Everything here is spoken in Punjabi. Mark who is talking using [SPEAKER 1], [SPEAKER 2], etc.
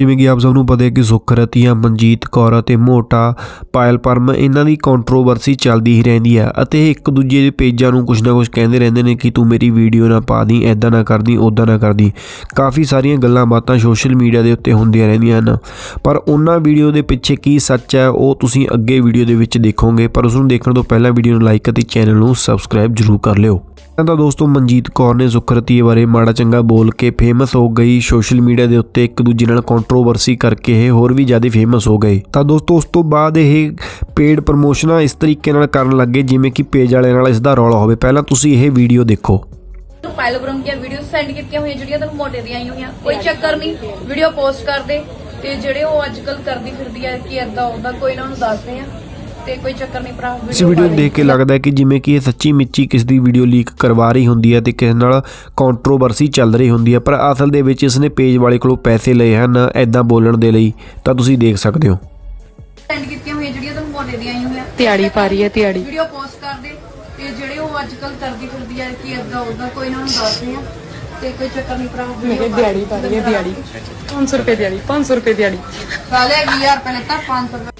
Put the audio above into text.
[SPEAKER 1] ਜਿਵੇਂ ਕਿ ਆਪ ਸਭ ਨੂੰ ਪਤਾ ਹੈ ਕਿ ਸੁਖਰਤੀਆ ਮਨਜੀਤ ਕੌਰ ਅਤੇ ਮੋਟਾ ਪਾਇਲ ਪਰਮ ਇਹਨਾਂ ਦੀ ਕੰਟਰੋਵਰਸੀ ਚੱਲਦੀ ਹੀ ਰਹਿੰਦੀ ਆ ਅਤੇ ਇੱਕ ਦੂਜੇ ਦੇ ਪੇਜਾਂ ਨੂੰ ਕੁਝ ਨਾ ਕੁਝ ਕਹਿੰਦੇ ਰਹਿੰਦੇ ਨੇ ਕਿ ਤੂੰ ਮੇਰੀ ਵੀਡੀਓ ਨਾ ਪਾ ਦੀ ਐਦਾਂ ਨਾ ਕਰਦੀ ਉਦਾਂ ਨਾ ਕਰਦੀ। ਕਾਫੀ ਸਾਰੀਆਂ ਗੱਲਾਂ ਬਾਤਾਂ ਸੋਸ਼ਲ ਮੀਡੀਆ ਦੇ ਉੱਤੇ ਹੁੰਦੀਆਂ ਰਹਿੰਦੀਆਂ ਹਨ। ਪਰ ਉਹਨਾਂ ਵੀਡੀਓ ਦੇ ਪਿੱਛੇ ਕੀ ਸੱਚ ਹੈ, ਉਹ ਤੁਸੀਂ ਅੱਗੇ ਵੀਡੀਓ ਦੇ ਵਿੱਚ ਦੇਖੋਗੇ, ਪਰ ਉਸ ਨੂੰ ਦੇਖਣ ਤੋਂ ਪਹਿਲਾਂ ਵੀਡੀਓ ਨੂੰ ਲਾਈਕ ਅਤੇ ਚੈਨਲ ਨੂੰ ਸਬਸਕ੍ਰਾਈਬ ਜ਼ਰੂਰ ਕਰ ਲਿਓ। ਤਾਂ ਦੋਸਤੋ ਮਨਜੀਤ ਕੌਰ ਨੇ ਸੁਖਰਤੀ ਬਾਰੇ ਮਾੜਾ ਚੰਗਾ ਬੋਲ ਕੇ ਫੇਮਸ ਹੋ ਗਈ। ਸੋਸ਼ਲ ਮੀਡੀਆ ਦੇ ਉੱਤੇ ਇੱਕ ਦੂਜੇ ਨਾਲ ਕੰਟਰੋਵਰਸੀ ਕਰਕੇ ਇਹ ਹੋਰ ਵੀ ਜ਼ਿਆਦਾ ਫੇਮਸ ਹੋ ਗਏ। ਤਾਂ ਦੋਸਤੋ ਉਸ ਤੋਂ ਬਾਅਦ ਇਹ ਪੇਡ ਪ੍ਰਮੋਸ਼ਨਾਂ ਇਸ ਤਰੀਕੇ ਨਾਲ ਕਰਨ ਲੱਗੇ ਜਿਵੇਂ ਕਿ ਪੇਜ ਵਾਲਿਆਂ ਨਾਲ ਇਸ ਦਾ ਰੌਲਾ ਹੋਵੇ। ਪਹਿਲਾਂ ਤੁਸੀਂ ਇਹ ਵੀਡੀਓ ਦੇਖੋ।
[SPEAKER 2] ਨੂੰ ਪਾਇਲੋਗ੍ਰਾਮ ਦੀਆਂ ਵੀਡੀਓ ਸੈਂਡ ਕੀਤੀਆਂ ਹੋਈਆਂ, ਜਿਹੜੀਆਂ ਤੁਹਾਨੂੰ ਮੋਟੇ ਦੀਆਂ ਆਈਆਂ ਹੋਈਆਂ, ਕੋਈ ਚੱਕਰ ਨਹੀਂ ਵੀਡੀਓ ਪੋਸਟ ਕਰ ਤੇ ਜਿਹੜੇ ਉਹ ਅੱਜ ਕਰਦੀ ਫਿਰਦੀ ਆ, ਕਿ ਏਦਾਂ ਉਹਦਾ ਕੋਈ ਨਾ ਉਹਨੂੰ ਦੱਸਦੇ ਆ। ਤੇ ਕੋਈ ਚੱਕਰ ਨਹੀਂ ਭਰਾ
[SPEAKER 1] ਇਸ ਵੀਡੀਓ ਨੂੰ ਦੇਖ ਕੇ ਲੱਗਦਾ ਹੈ ਕਿ ਜਿਵੇਂ ਕਿ ਇਹ ਸੱਚੀ ਮਿੱਚੀ ਕਿਸ ਦੀ ਵੀਡੀਓ ਲੀਕ ਕਰਵਾ ਰਹੀ ਹੁੰਦੀ ਹੈ ਤੇ ਕਿਸੇ ਨਾਲ ਕੰਟਰੋਵਰਸੀ ਚੱਲ ਰਹੀ ਹੁੰਦੀ ਹੈ ਪਰ ਅਸਲ ਦੇ ਵਿੱਚ ਇਸਨੇ ਪੇਜ ਵਾਲੇ ਕੋਲੋਂ ਪੈਸੇ ਲਏ ਹਨ ਐਦਾਂ ਬੋਲਣ ਦੇ ਲਈ ਤਾਂ ਤੁਸੀਂ ਦੇਖ ਸਕਦੇ ਹੋ।
[SPEAKER 2] ਸੈਂਡ ਕੀਤੀਆਂ ਹੋਈਆਂ ਜਿਹੜੀਆਂ ਤੁਹਾਨੂੰ ਮੋਟੇ ਦੀਆਂ ਆਈਆਂ ਹੋਈਆਂ।
[SPEAKER 3] ਤਿਆੜੀ ਪਾ ਰਹੀ ਹੈ ਤਿਆੜੀ
[SPEAKER 2] ਵੀਡੀਓ ਪੋਸਟ ਕਰ ਦੇ ਤੇ ਜਿਹੜੇ ਉਹ ਅੱਜ ਕੱਲ ਕਰਦੀ ਫਿਰਦੀ ਆ ਕਿ ਏਦਾਂ ਉਹਦਾ ਕੋਈ ਨਾ ਉਹਨੂੰ ਦੱਸਦੇ ਆ ਤੇ ਕੋਈ ਚੱਕਰ ਨਹੀਂ ਭਰਾ
[SPEAKER 3] ਮੈਂ ਕਿਹਾ ਦਿਹਾੜੀ ਪਾ ਰਹੀ ਹੈ ਦਿਹਾੜੀ। 500 ਰੁਪਏ ਦਿਹਾੜੀ 500 ਰੁਪਏ ਦਿਹਾੜੀ।
[SPEAKER 2] ਸਾਲੇ 20000 ਰੁਪਏ ਲੈਤਾ 500 ਰੁਪਏ।